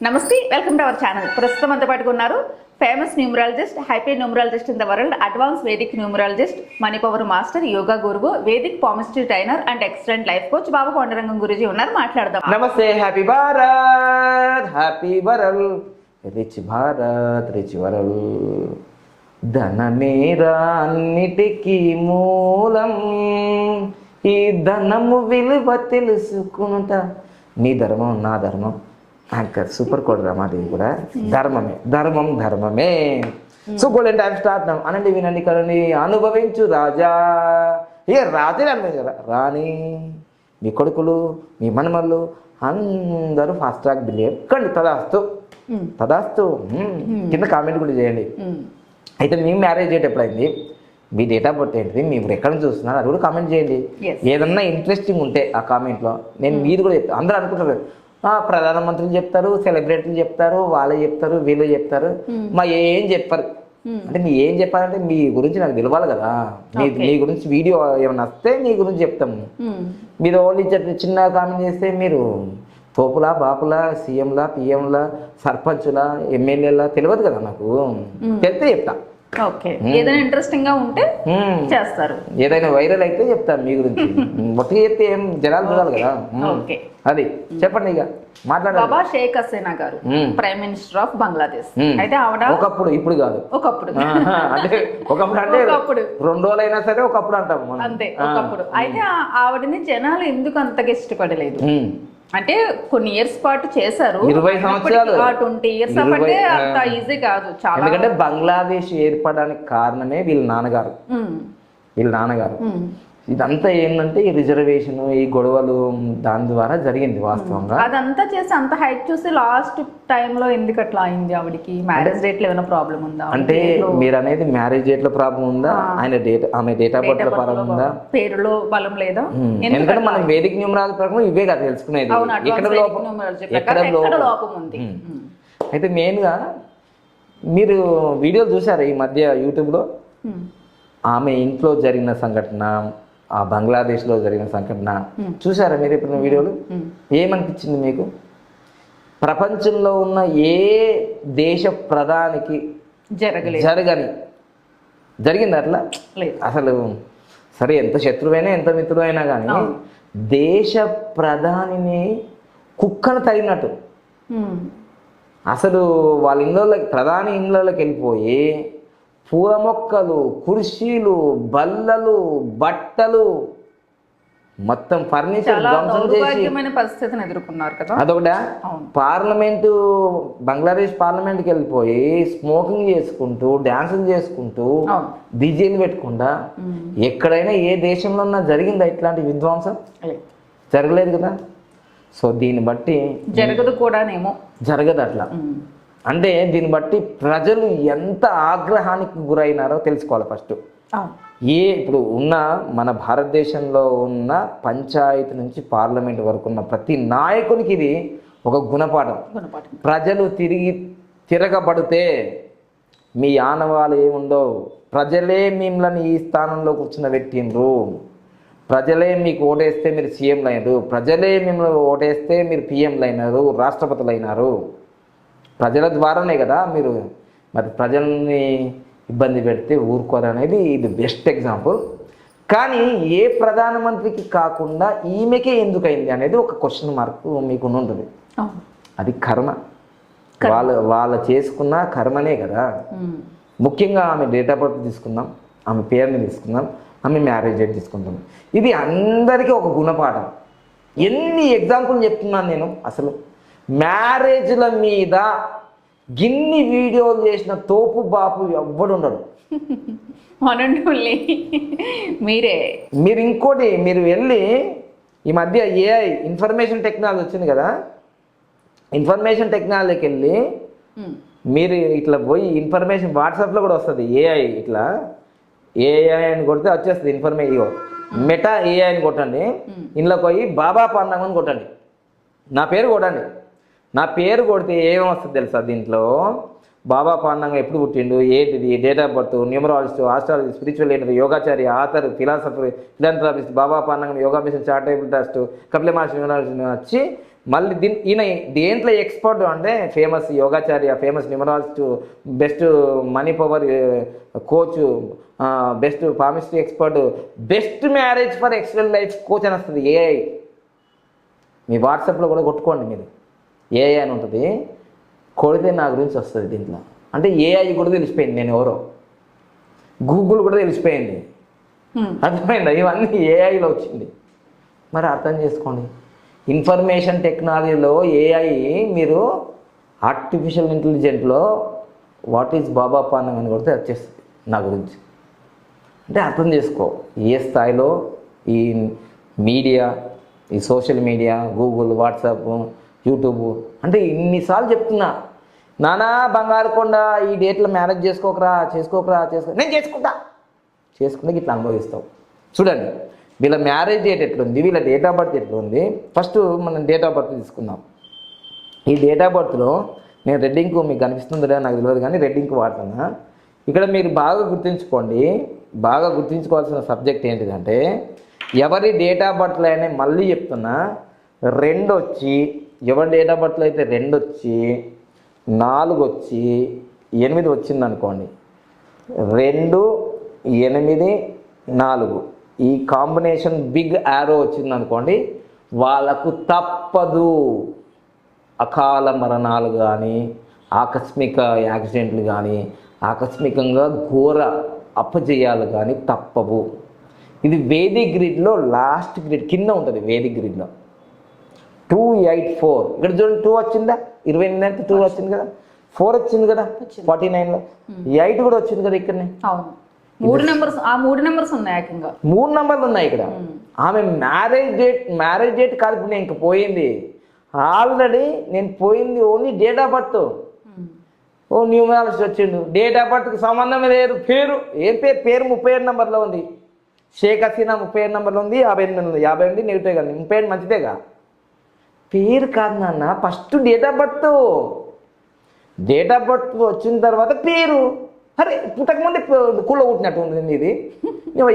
నమస్తే welcome to our channel. ప్రస్తుతం అంతా పట్టుకున్నారు famous numerologist హైపీ numerologist in the world advance Vedic numerologist money power master yoga గురువు Vedic palmistry trainer and excellent life coach Baba Kondarangam Guruji ఉన్నారు. మాట్లాడదాం. నమస్తే happy Bharat! Happy world! Rich Bharat rich world! ధనమేరా అన్నిటికీ మూలం. ఈ ధనము విలువ తెలుసుకుంటా నీ ధర్మం నా ధర్మం. సూపర్ కోడ్ మాది కూడా. ధర్మమే ధర్మం ధర్మమే. సో గోల్డెన్ టైం స్టార్ట్ అనండి వినండి కదండి అనుభవించు రాజా. ఏ రాజే అనుభవించు కదా. రాణి మీ కొడుకులు మీ మనమళ్ళు అందరూ ఫాస్ట్ ట్రాక్ బిలియన్ కండి తదాస్తు. మ్మ్. తదాస్తు. మ్మ్. కింద కామెంట్ కూడా చేయండి. అయితే మీ మ్యారేజ్ డేట్ ఎప్పుడైంది? మీ డేట్ ఆఫ్ బర్త్ ఏంటిది? మీరు ఎక్కడ చూస్తున్నారు అది కూడా కామెంట్ చేయండి. ఏదన్నా ఇంట్రెస్టింగ్ ఉంటే ఆ కామెంట్లో నేను మీది కూడా చెప్తాను అందరూ అనుకుంటారు. "ఆ, ప్రధానమంత్రులు చెప్తారు సెలబ్రిటీలు చెప్తారు వాళ్ళే చెప్తారు వీళ్ళు చెప్తారు. మా ఏం చెప్పరు? అంటే మీ ఏం చెప్పాలంటే మీ గురించి నాకు తెలవాలి కదా. మీ మీ గురించి వీడియో ఏమైనా వస్తే మీ గురించి చెప్తాము. మీరు ఓన్లీ చిన్న కామెంట్ చేస్తే మీరు తోపులా బాపులా సీఎంలా పిఎంలా సర్పంచులా ఎమ్మెల్యేలా తెలియదు కదా నాకు. తెలిస్తే చెప్తా. ఓకే. ఏదైనా ఇంట్రెస్టింగ్గా ఉంటే. చేస్తారు. ఏదైనా వైరల్ అయితే చెప్తాను మీ గురించి. మొట్టగా చెప్తే ఏం జనాలు చూడాలి కదా. ఓకే. అది. చెప్పండి ఇక. మాట్లాడాలి బాబా షేక్ హసీనా గారు. Prime minister of Bangladesh. అయితే ఆవిడ ఒకప్పుడు ఇప్పుడు కాదు. ఒకప్పుడు. అంటే ఒకప్పుడు అంటే ఒకప్పుడు. రెండు రోజులైనా సరే ఒకప్పుడు అంటాం మనం. అంతే ఒకప్పుడు. అయితే ఆవిడని జనాలు ఎందుకు అంతగా ఇష్టపడలేదు. అంటే కొన్ని ఇయర్స్ పాటు చేశారు ఇరవై సంవత్సరాలు. ట్వంటీ ఇయర్స్ అంటే. అంత ఈజీ కాదు చాలా ఎందుకంటే బంగ్లాదేశ్ ఏర్పడడానికి కారణమే వీళ్ళ నాన్నగారు వీళ్ళ నాన్నగారు. ఇదంతా ఏంటంటే ఈ రిజర్వేషన్ ఈ గొడవలు దాని ద్వారా జరిగింది వాస్తవంగా. అదంతా చేసి అంత హైట్ చూసి లాస్ట్లో ఎందుకు అట్లా అయింది ఆవిడకి? మ్యారేజ్ డేట్లో ఏమైనా ప్రాబ్లం ఉందా? అంటే మీరు అనేది మ్యారేజ్ డేట్లో ప్రాబ్లం ఉందా ఆయన డేట్ ఆమె డేట్ ఆఫ్ బర్త్లో ప్రాబ్లం ఉందా? పేరులో బలం లేదా? ఎందుకంటే మనం వేదిక న్యూమరాల ప్రకారం ఇవే కదా తెలుసుకునేది. అడ్వాన్స్ లోపం ఉంది. అయితే మెయిన్గా మీరు వీడియోలు చూసారా ఈ మధ్య యూట్యూబ్లో. ఆమె ఇంట్లో జరిగిన సంఘటన ఆ బంగ్లాదేశ్లో జరిగిన సంఘటన చూసారా మీరు ఇప్పుడు వీడియోలు. ఏమనిపించింది మీకు? ప్రపంచంలో ఉన్న ఏ దేశ ప్రధానికి జరగలేదు. జరగని. జరిగింది అట్లా? లేదు. అసలు సరే ఎంత శత్రువైనా ఎంత మిత్రుడైనా కానీ దేశ ప్రధానిని కుక్కను తగినట్టు. అసలు వాళ్ళ ఇళ్ళలోకి ప్రధాని ఇళ్ళలోకి వెళ్ళిపోయి పూల మొక్కలు కుర్చీలు బల్లలు బట్టలు మొత్తం ఫర్నిచర్ ధ్వంసం చేసి పరిస్థితిని ఎదుర్కొన్నారు కదా. అదొకట? పార్లమెంటు బంగ్లాదేశ్ పార్లమెంట్కి వెళ్ళిపోయి స్మోకింగ్ చేసుకుంటూ డ్యాన్సులు చేసుకుంటూ డీజేలు పెట్టకుండా. ఎక్కడైనా ఏ దేశంలో ఉన్నా జరిగిందా ఇట్లాంటి విధ్వంసం? లేదు. జరగలేదు కదా. సో దీన్ని బట్టి జరగదు కూడానేమో. జరగదు అట్లా. అంటే దీన్ని బట్టి ప్రజలు ఎంత ఆగ్రహానికి గురైనారో తెలుసుకోవాలి ఫస్ట్. ఏ ఇప్పుడు ఉన్న మన భారతదేశంలో ఉన్న పంచాయతీ నుంచి పార్లమెంట్ వరకు ఉన్న ప్రతి నాయకునికి ఇది ఒక గుణపాఠం. ప్రజలు తిరిగి తిరగబడితే మీ ఆనవాళ్ళు ఏముందో ప్రజలే మిమ్మల్ని ఈ స్థానంలో కూర్చున్నబెట్టిండ్రు ప్రజలే మీకు ఓటేస్తే మీరు సీఎంలు అయినారు ప్రజలే మిమ్మల్ని ఓటేస్తే మీరు పిఎంలు అయినారు రాష్ట్రపతులు అయినారు ప్రజల ద్వారానే కదా మీరు మరి ప్రజల్ని ఇబ్బంది పెడితే ఊరుకోరు అనేది ఇది బెస్ట్ ఎగ్జాంపుల్ కానీ ఏ ప్రధానమంత్రికి కాకుండా ఈమెకే ఎందుకు అయింది అనేది ఒక క్వశ్చన్ మార్క్ మీకు ఉంటుంది. అది కర్మ. వాళ్ళు వాళ్ళు చేసుకున్న కర్మనే కదా. ముఖ్యంగా ఆమె డేట్ ఆఫ్ బర్త్ తీసుకుందాం ఆమె పేరుని తీసుకుందాం ఆమె మ్యారేజ్ డేట్ తీసుకుందాం. ఇది అందరికీ ఒక గుణపాఠం. ఎన్ని ఎగ్జాంపుల్ చెప్తున్నాను నేను అసలు. మ్యారేజ్ల మీద గిన్ని వీడియోలు చేసిన తోపు బాపు ఎవ్వడు ఉండడు వనండి ఓన్లీ మీరే. మీరు ఇంకోటి మీరు వెళ్ళి ఈ మధ్య ఏఐ ఇన్ఫర్మేషన్ టెక్నాలజీ వచ్చింది కదా? ఇన్ఫర్మేషన్ టెక్నాలజీకి వెళ్ళి. మీరు ఇట్లా పోయి ఇన్ఫర్మేషన్ వాట్సాప్లో కూడా వస్తుంది ఏఐ ఇట్లా. ఏఐ అని కొడితే వచ్చేస్తుంది ఇన్ఫర్మేషన్ మెటా ఏఐ అని కొట్టండి. ఇందులోకి పోయి బాబా పండగ అని కొట్టండి. నా పేరు కొట్టండి. నా పేరు కొడితే ఏమొస్తుంది తెలుసా దీంట్లో? బాబా పాండంగా ఎప్పుడు పుట్టిండు? ఏంటిది? Date of birth numerologist astrology spiritual leader Yogachari author philosopher philanthropist Baba Pandangam yoga mission charitable trust Kapila Maharshi numerology వచ్చి మళ్ళీ దీని ఈయన దేంట్లో ఎక్స్పర్ట్ అంటే famous యోగాచార్య famous numerologist best money power coach best pharmacy expert best marriage for excellent life coach అని వస్తుంది. AI మీ వాట్సాప్లో కూడా కొట్టుకోండి మీరు. ఏఐ అని ఉంటుంది. కొడితే నా గురించి వస్తుంది దీంట్లో. అంటే ఏఐ కూడా తెలిసిపోయింది నేను ఎవరో. గూగుల్ కూడా తెలిసిపోయింది. అర్థమైందా? ఇవన్నీ ఏఐలో వచ్చింది. మరి అర్థం చేసుకోండి. ఇన్ఫర్మేషన్ టెక్నాలజీలో ఏఐ మీరు ఆర్టిఫిషియల్ ఇంటెలిజెంట్లో వాట్ ఈజ్ బాబా పానం అని కొడితే వచ్చేస్తుంది నా గురించి. అంటే అర్థం చేసుకో. ఏ స్థాయిలో ఈ మీడియా ఈ social media Google WhatsApp YouTube. అంటే ఇన్నిసార్లు చెప్తున్నా నానా బంగారు కొండ ఈ డేట్లో మ్యారేజ్ చేసుకోకరా చేసుకోకరా చేసుకో నేను చేసుకుంటా. చేసుకుంటే ఇట్లా అనుభవిస్తావు. చూడండి వీళ్ళ మ్యారేజ్ డేట్ ఎట్లుంది వీళ్ళ డేట్ ఆఫ్ బర్త్ ఎట్లుంది? ఫస్ట్ మనం డేట్ ఆఫ్ బర్త్ తీసుకుందాం. ఈ డేట్ ఆఫ్ బర్త్లో నేను రెడ్ మీకు కనిపిస్తుందో నాకు తెలియదు కానీ రెడ్ ఇంక్ వాడుతున్నా. ఇక్కడ మీరు బాగా గుర్తుంచుకోండి బాగా గుర్తుంచుకోవాల్సిన సబ్జెక్ట్ ఏంటిదంటే ఎవరి డేట్ ఆఫ్ బర్త్లో అయినా మళ్ళీ చెప్తున్నా రెండు వచ్చి ఎవరి డేట్ ఆఫ్ బర్త్లో అయితే రెండు వచ్చి నాలుగు వచ్చి ఎనిమిది వచ్చింది అనుకోండి రెండు ఎనిమిది నాలుగు. ఈ కాంబినేషన్ బిగ్ యారో వచ్చింది అనుకోండి వాళ్ళకు తప్పదు. అకాల మరణాలు కానీ ఆకస్మిక యాక్సిడెంట్లు కానీ ఆకస్మికంగా ఘోర అప్పజయాలు కానీ తప్పవు. ఇది వేదిక్ గ్రిడ్లో లాస్ట్ గ్రిడ్ కింద ఉంటుంది వేదిక్ గ్రిడ్లో టూ ఎయిట్ ఫోర్ ఇక్కడ చూడండి టూ వచ్చిందా? ఇరవై ఎనిమిది అంటే టూ వచ్చింది కదా? ఫోర్ వచ్చింది కదా? ఫార్టీ నైన్లో ఎయిట్ కూడా వచ్చింది కదా ఇక్కడనే? మూడు నెంబర్స్ ఆ మూడు నెంబర్స్ ఉన్నాయి ఏకంగా. మూడు నంబర్లు ఉన్నాయి ఇక్కడ. ఆమె మ్యారేజ్ డేట్ మ్యారేజ్ డేట్ కాదు ఇప్పుడు నేను ఇంక పోయింది. ఆల్రెడీ నేను పోయింది ఓన్లీ డేట్ ఆఫ్ బర్త్. ఓ న్యూమరాలజిస్ట్ వచ్చిండు. డేట్ ఆఫ్ బర్త్కి సంబంధం లేదు. పేరు ఏం పేరు? పేరు ముప్పై ఏడు నెంబర్లో ఉంది. షేక్ హసీనా ముప్పై ఏడు నెంబర్లో ఉంది. యాభై ఎనిమిది ఉంది. యాభై ఎనిమిది నెగిటివ్ కదా? ముప్పై ఏడు మంచిదేగా పేరు కాదు నాన్న first date of birth date of birth వచ్చిన తర్వాత పేరు. అరే పుట్టకముందే కుళ్ళ పుట్టినట్టు ఉంది ఇది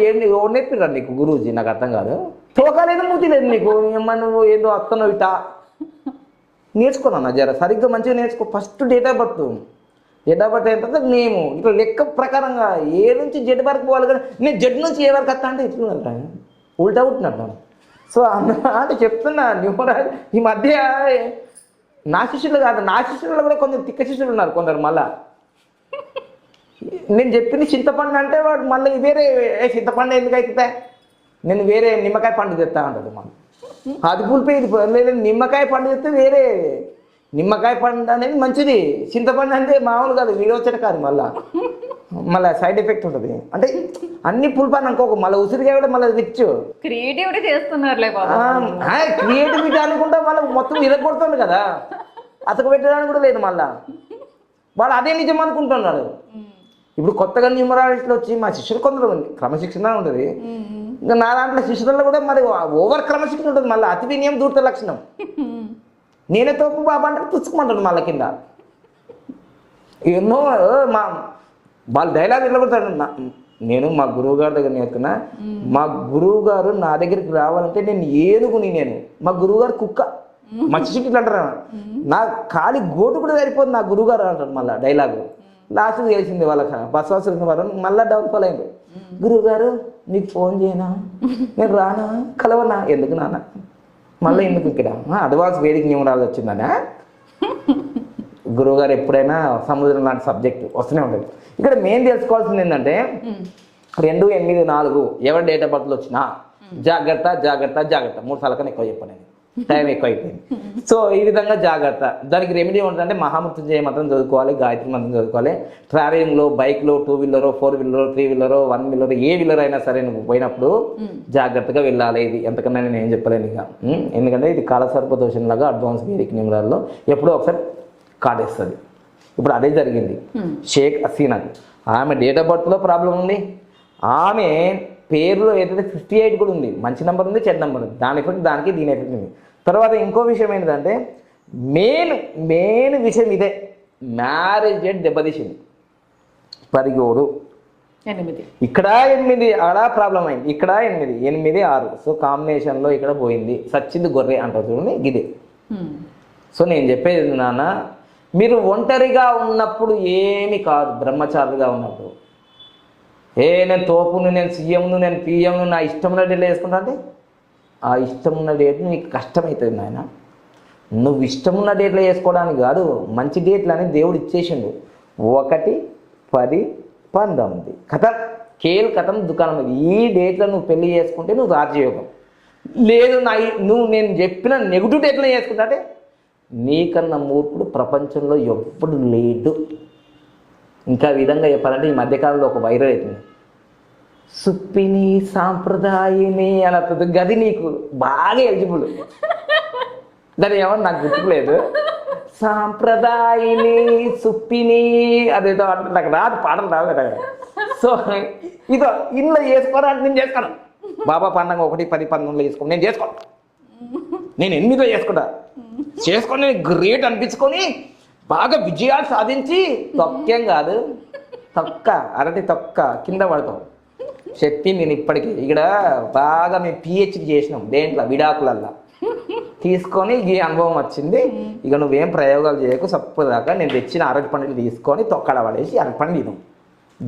ఏంటి ఎవరు నేర్పిరా నీకు గురూజీ? నాకు అర్థం కాదు. తోకలేదు మూతి లేదు నీకు. ఏమ్మా నువ్వు ఏదో వస్తున్నావు నేర్చుకో నేర్చుకున్నాను జర సరిగ్గా మంచిగా నేర్చుకో. First date of birth date of birth అయిన తర్వాత నేము ఇట్లా లెక్క ప్రకారంగా ఏ నుంచి జెడ్ వరకు పోవాలి కానీ నేను జెడ్ నుంచి ఏ వరకు వస్తా అంటే ఇట్లా ఉల్టా పుట్టినట్టు. సో అన్న అంటే చెప్తున్నా న్యూమరాల్ ఈ మధ్య నా శిష్యులు కాదు నా శిష్యులు కూడా కొందరు తిక్క శిష్యులు ఉన్నారు కొందరు మళ్ళా. నేను చెప్పింది చింతపండు అంటే వాడు మళ్ళీ వేరే ఏ చింతపండు ఎందుకు అవుతుందా నేను వేరే నిమ్మకాయ పండు తెస్తా అంటాడు మళ్ళీ అది పులిపి ఇది లేదు నిమ్మకాయ పండు తెస్తే వేరే నిమ్మకాయ పండు అనేది మంచిది. చింతపండు అంటే మామూలు కాదు వీడొచ్చట కాదు మళ్ళా. మళ్ళీ సైడ్ ఎఫెక్ట్ ఉంటుంది. అంటే అన్ని పులిపాన్ని అనుకోకు మళ్ళీ ఉసిరికాయ కూడా మళ్ళీ రిచ్ క్రియేటివిటీ చేస్తున్నారులే బాబా. క్రియేటివిటీ అనుకుంటా మళ్ళీ మొత్తం ఇరగొడుతుంది కదా. అతకు పెట్టడానికి కూడా లేదు మళ్ళా. వాడు అదే నిజం అనుకుంటున్నాడు. ఇప్పుడు కొత్తగా న్యూమరాలిస్టులు వచ్చి మా శిష్యులు కొందరు క్రమశిక్షణ ఉంటుంది. ఇంకా నా దాంట్లో శిష్యులలో కూడా మరి ఓవర్ క్రమశిక్షణ ఉంటుంది మళ్ళీ అతి వినయం దూరత లక్షణం. నేనే తోపు బాబా అంటే పుచ్చుకోమంటాడు మళ్ళీ కింద. ఎన్నో మా వాళ్ళు డైలాగ్ ఎట్లా కొడతాడు నా- నేను మా గురువు గారి దగ్గర నేర్చుకున్నా మా గురువు గారు నా దగ్గరికి రావాలంటే నేను ఏనుగుని నేను. మా గురువు గారు కుక్క. మా శిష్యుకి ఇట్లా అంటారు నా ఖాళీ గోటు కూడా సరిపోదు నా గురువు గారు అంటారు మళ్ళీ డైలాగ్ లాస్ట్ తెలిసింది వాళ్ళకి. బసవాసులు వారు మళ్ళీ డౌన్ఫాల్ అయింది. గురువు గారు నీకు ఫోన్ చేయనా? నేను రానా? కలవనా? ఎందుకు నాన్న? మళ్ళీ ఎందుకు ఇక్కడ? అడ్వాన్స్ వేదిక న్యూమరాలు వచ్చిందనా. గురువుగారు ఎప్పుడైనా సముద్రం లాంటి సబ్జెక్ట్ వస్తూనే ఉంటుంది ఇక్కడ మెయిన్ తెలుసుకోవాల్సింది ఏంటంటే రెండు ఎనిమిది నాలుగు ఎవరి డేట్ ఆఫ్ బర్త్లో వచ్చినా జాగ్రత్త జాగ్రత్త జాగ్రత్త. మూడు సార్లు కన్నా ఎక్కువ చెప్పాను నేను టైం ఎక్కువ అయిపోయింది సో ఈ విధంగా జాగ్రత్త. దానికి రెమెడీ ఉంటుందంటే మహామృత్యుంజయ మంత్రం చదువుకోవాలి గాయత్రి మంత్రం చదువుకోవాలి. ట్రావెలింగ్లో బైక్లో టూ వీలరో ఫోర్ వీలరో త్రీ వీలరో వన్ వీలర్ ఏ వీలర్ అయినా సరే నువ్వు పోయినప్పుడు జాగ్రత్తగా వెళ్ళాలి. ఇది ఎంతకన్నా నేను ఏం చెప్పలేను ఇక? ఎందుకంటే ఇది కాలసర్ప దోషం లాగా అడ్వాన్స్ వేదిక నిమిరాల్లో ఎప్పుడో ఒకసారి కాటేస్తుంది. ఇప్పుడు అదే జరిగింది. షేక్ హసీనాకి. ఆమె డేట్ ఆఫ్ బర్త్లో ప్రాబ్లం ఉంది. ఆమె పేరులో ఏదైతే ఫిఫ్టీ ఎయిట్ కూడా ఉంది. మంచి నెంబర్ ఉంది చెడ్డ నెంబర్ ఉంది. దాని ఎఫెక్ట్ దానికి దీని ఎఫెక్ట్ ఉంది తర్వాత ఇంకో విషయం ఏంటంటే మెయిన్ మెయిన్ విషయం ఇదే. Marriage date దెబ్బతీసింది. పరిగోడు ఎనిమిది. ఇక్కడ ఎనిమిది ఆడ ప్రాబ్లం అయింది. ఇక్కడ ఎనిమిది. ఎనిమిది ఆరు. సో కాంబినేషన్లో ఇక్కడ పోయింది. సచ్చింది గొర్రె అంటారు చూడండి గిదే. సో నేను చెప్పేది నాన్న మీరు ఒంటరిగా ఉన్నప్పుడు ఏమి కాదు బ్రహ్మచారులుగా ఉన్నప్పుడు. ఏ నేను తోపును నేను సీఎంను నేను పిఎంను నా ఇష్టం ఉన్న డేట్లు వేసుకుంటా అంటే ఆ ఇష్టం ఉన్న డేట్ నీకు కష్టమవుతుంది నాయన. నువ్వు ఇష్టం ఉన్న డేట్లో వేసుకోవడానికి కాదు మంచి డేట్లు అని దేవుడు ఇచ్చేసిండు. ఒకటి పది పంతొమ్మిది. కథ కేల్ కథం దుకాణం ఈ డేట్లో నువ్వు పెళ్ళి చేసుకుంటే నువ్వు రాజయోగం లేదు నా నువ్వు నేను చెప్పిన నెగిటివ్ డేట్లో చేసుకుంటా అంటే నీకన్నా మూర్ఖుడు ప్రపంచంలో ఎప్పుడు లేడు. ఇంకా విధంగా చెప్పాలంటే ఈ మధ్యకాలంలో ఒక వైరల్ అవుతుంది. సుప్పిని సాంప్రదాయని అని అర్థం. గది నీకు బాగా ఎలిజిబుల్. దాని ఏమన్నా నాకు గుర్తులేదు సాంప్రదాయని సుప్పిని అదేదో అంటే నాకు రాదు పాటలు రాదు సో ఇదో ఇంట్లో చేసుకోవాలంటే నేను చేసుకోను. బాబా పండగ ఒకటి పది పంతొమ్మిదిలో చేసుకోను. నేను చేసుకోను. నేను ఎనిమిదో చేసుకుంటా? చేసుకొని గ్రేట్ అనిపించుకొని బాగా విజయాలు సాధించి తొక్కేం కాదు. తొక్క అరటి తొక్క కింద పడతాం. చెప్పి నేను ఇప్పటికీ ఇక్కడ బాగా మేము పిహెచ్డి చేసినాం దేంట్లో? విడాకులల్లా. తీసుకొని ఈ అనుభవం వచ్చింది. ఇక నువ్వేం ప్రయోగాలు చేయకు సప్పదాకా నేను తెచ్చిన అరటి పండుగలు తీసుకొని తొక్కడ పడేసి అరటి పండు తిను.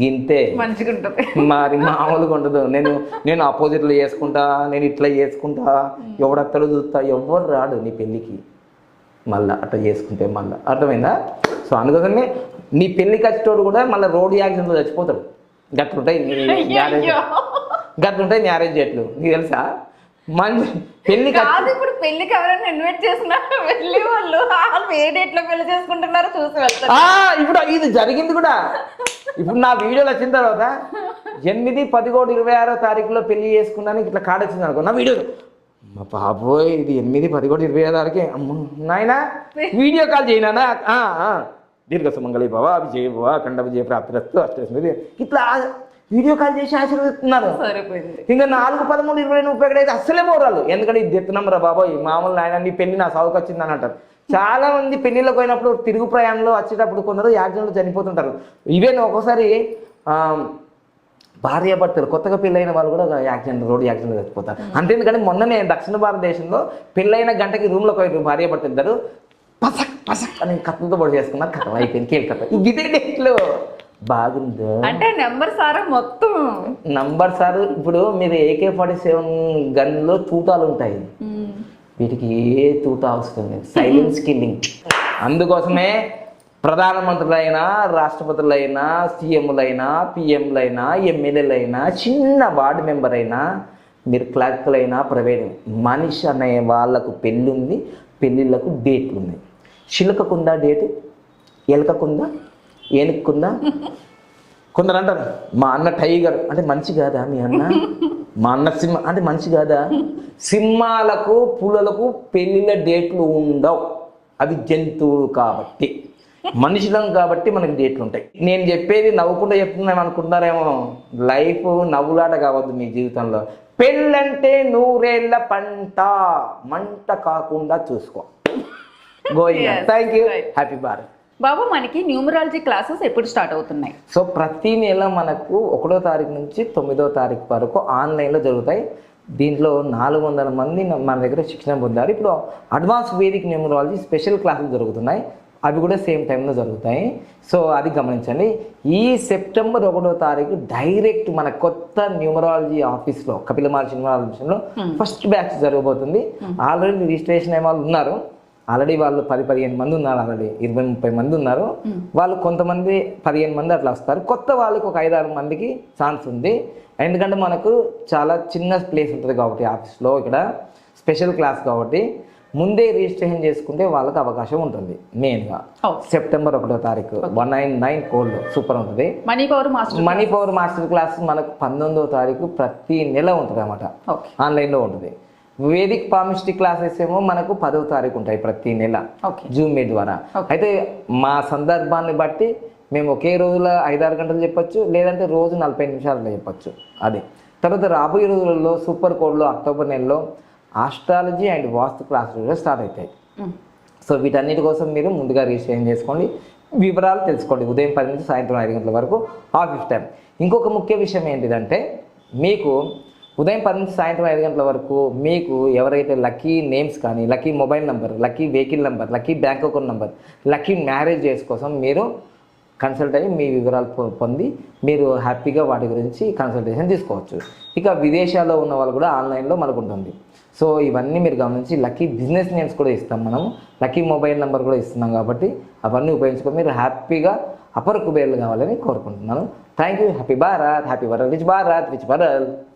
గింతే మంచిగా ఉంటుంది మరి మామూలుగా ఉండదు. నేను నేను ఆపోజిట్లో చేసుకుంటా నేను ఇట్లా చేసుకుంటా ఎవడత్తలు చూస్తా ఎవరు రాడు నీ పెళ్ళికి. మళ్ళా అట్లా చేసుకుంటే మళ్ళా. అర్థమైందా? సో అందుకోసమే నీ పెళ్ళికి వచ్చేటోడు కూడా మళ్ళీ రోడ్ యాక్సిడెంట్లో చచ్చిపోతాడు. గట్లుంటాయి మ్యారేజ్. గట్లుంటాయి మ్యారేజ్ చేయట్లు నీకు తెలుసా? మంచి పెళ్ళికి కాదు ఇప్పుడు పెళ్ళికి ఎవరైనా ఇన్వైట్ చేసినా వెళ్ళి వాళ్ళు వాళ్ళు ఏ డేట్లో పెళ్ళి చేసుకుంటున్నారో చూసి వెళ్తారు. ఆ, ఇప్పుడు ఇది జరిగింది కూడా. ఇప్పుడు నా వీడియోలు వచ్చిన తర్వాత ఎనిమిది పదిహేడు ఇరవై ఆరో తారీఖులో పెళ్ళి చేసుకున్నాను ఇట్లా కార్డు వచ్చింది అనుకో నా వీడియో. మా బాబోయ్ ఇది ఎనిమిది పదిహేడు ఇరవై ఆరు తారీఖే. అమ్మ నాయనా వీడియో కాల్ చేయనా దీర్ఘ సుమంగళి బావా అవి చేయ అఖండ విజయ ప్రాప్తిరస్తు అష్టమి ఇట్లా వీడియో కాల్ చేసి ఆశీర్వదిస్తున్నారు. ఇంకా నాలుగు పదమూడు ఇరవై ముప్పై ఒకటి అయితే అస్సలే పోరాలు ఎందుకంటే ఇది ఎత్తున్నాం రా బాబాయ్ మామూలు ఆయన నీ పెళ్ళి నా సాగుకు వచ్చింది అని అంటారు. చాలా మంది పెళ్ళిళ్ళకి పోయినప్పుడు తిరుగు ప్రయాణంలో వచ్చేటప్పుడు కొందరు యాక్సిడెంట్లు చనిపోతుంటారు. ఈవెన్ ఒక్కోసారి ఆ, భార్యాభర్తలు కొత్తగా పెళ్ళైన వాళ్ళు కూడా యాక్సిడెంట్ రోడ్ యాక్సిడెంట్ చచ్చిపోతారు. అంతేందుకంటే మొన్ననే దక్షిణ భారతదేశంలో పెళ్ళైన గంటకి రూమ్లో పోయి భార్యాభర్తలు ఇద్దరు పసక్ పసక్ అని కత్తులతో పొడి చేసుకున్నారు. కథం అయిపోయింది కేల్ కథ. ఇదే డేట్లో బాగుందా. అంటే నెంబర్ సారా మొత్తం? నంబర్ సార్ ఇప్పుడు మీరు ఏకే ఫార్టీ సెవెన్ గన్లో తూటాలు ఉంటాయి. వీటికి ఏ తూట అవసరం లేదు. Silence killing. అందుకోసమే ప్రధానమంత్రులైనా రాష్ట్రపతులైనా సీఎంలైనా పిఎంలైనా ఎమ్మెల్యేలైనా చిన్న వార్డు మెంబర్ అయినా మీరు క్లర్క్లైనా ప్రైవేట్ మనిషి అనే వాళ్ళకు పెళ్ళి ఉంది పెళ్ళిళ్ళకు డేట్లు ఉన్నాయి చిలుకకుందా డేటు? ఎలకకుందా ఏనుక్కుందా కొందరు అంటారు మా అన్న టైగర్. అంటే మంచి కాదా మీ అన్న? మా అన్న సింహ అంటే మంచి కాదా? సింహాలకు పులులకు పెళ్ళిళ్ళ డేట్లు ఉండవు. అవి జంతువులు కాబట్టి. మనుషులం కాబట్టి మనకి డేట్లు ఉంటాయి నేను చెప్పేది నవ్వుకుంటూ చెప్తున్నాను అనుకుంటున్నారేమో. లైఫ్ నవ్వులాట కావద్దు మీ జీవితంలో. పెళ్ళంటే నూరేళ్ళ పంట. మంట కాకుండా చూసుకో. Going thank you. Happy Bharat బాబు మనకి న్యూమరాలజీ క్లాసెస్ ఎప్పుడు స్టార్ట్ అవుతున్నాయి? సో ప్రతి నెల మనకు ఒకటో తారీఖు నుంచి తొమ్మిదో తారీఖు వరకు ఆన్లైన్లో జరుగుతాయి. దీంట్లో నాలుగు వందల మంది మన దగ్గర శిక్షణ పొందారు. ఇప్పుడు అడ్వాన్స్ వేదిక్ న్యూమరాలజీ స్పెషల్ క్లాసులు జరుగుతున్నాయి. అవి కూడా సేమ్ టైంలో జరుగుతాయి. సో అది గమనించండి. ఈ సెప్టెంబర్ ఒకటో తారీఖు డైరెక్ట్ మన కొత్త న్యూమరాలజీ ఆఫీస్లో కపిల మహర్షి న్యూమరాలజీలో ఫస్ట్ బ్యాచ్ జరగబోతుంది. ఆల్రెడీ రిజిస్ట్రేషన్ అయిన వాళ్ళు ఉన్నారు. ఆల్రెడీ వాళ్ళు పది పదిహేను మంది ఉన్నారు ఆల్రెడీ. ఇరవై ముప్పై మంది ఉన్నారు. వాళ్ళు కొంతమంది పదిహేను మంది అట్లా వస్తారు. కొత్త వాళ్ళకి ఒక ఐదారు మందికి ఛాన్స్ ఉంది. ఎందుకంటే మనకు చాలా చిన్న ప్లేస్ ఉంటుంది కాబట్టి ఆఫీస్లో ఇక్కడ. స్పెషల్ క్లాస్ కాబట్టి ముందే రిజిస్ట్రేషన్ చేసుకుంటే వాళ్ళకి అవకాశం ఉంటుంది మెయిన్గా. సెప్టెంబర్ ఒకటో తారీఖు one nine nine cold super ఉంటుంది. Money power master money power master class మనకు పంతొమ్మిదో తారీఖు ప్రతి నెల ఉంటుంది అన్నమాట ఓకే. ఆన్లైన్లో ఉంటుంది. వేదిక్ పామిస్ట్రీ క్లాసెస్ ఏమో మనకు పదవ తారీఖు ఉంటాయి ప్రతి నెల జూమ్ మీట్ ద్వారా. అయితే మా సందర్భాన్ని బట్టి మేము ఒకే రోజులో ఐదారు గంటలు చెప్పొచ్చు లేదంటే రోజు నలభై నిమిషాలలో చెప్పొచ్చు. అది. తర్వాత రాబోయే రోజులలో సూపర్ కోడ్లో అక్టోబర్ నెలలో ఆస్ట్రాలజీ అండ్ వాస్తు క్లాసులు కూడా స్టార్ట్ అవుతాయి. సో వీటన్నిటి కోసం మీరు ముందుగా రిజిస్ట్రేషన్ చేసుకోండి. వివరాలు తెలుసుకోండి. ఉదయం పది నుంచి సాయంత్రం ఐదు గంటల వరకు ఆఫీస్ టైం. ఇంకొక ముఖ్య విషయం ఏంటిదంటే మీకు ఉదయం పది నుంచి సాయంత్రం ఐదు గంటల వరకు మీకు ఎవరైతే లక్కీ నేమ్స్ కానీ lucky mobile number lucky vehicle number lucky bank account number lucky marriages కోసం మీరు కన్సల్ట్ అయ్యి మీ వివరాలు పొ- పొంది మీరు హ్యాపీగా వాటి గురించి కన్సల్టేషన్ తీసుకోవచ్చు. ఇక విదేశాల్లో ఉన్న వాళ్ళు కూడా ఆన్లైన్లో మనకు ఉంటుంది సో ఇవన్నీ మీరు గమనించి లక్కీ బిజినెస్ నేమ్స్ కూడా ఇస్తాం మనం లక్కీ మొబైల్ నెంబర్ కూడా ఇస్తున్నాం కాబట్టి అవన్నీ ఉపయోగించుకొని మీరు హ్యాపీగా అపర కుబేర్లు కావాలని కోరుకుంటున్నాను. Thank you. Happy Bharat. Happy world rich Bharat. Rich world.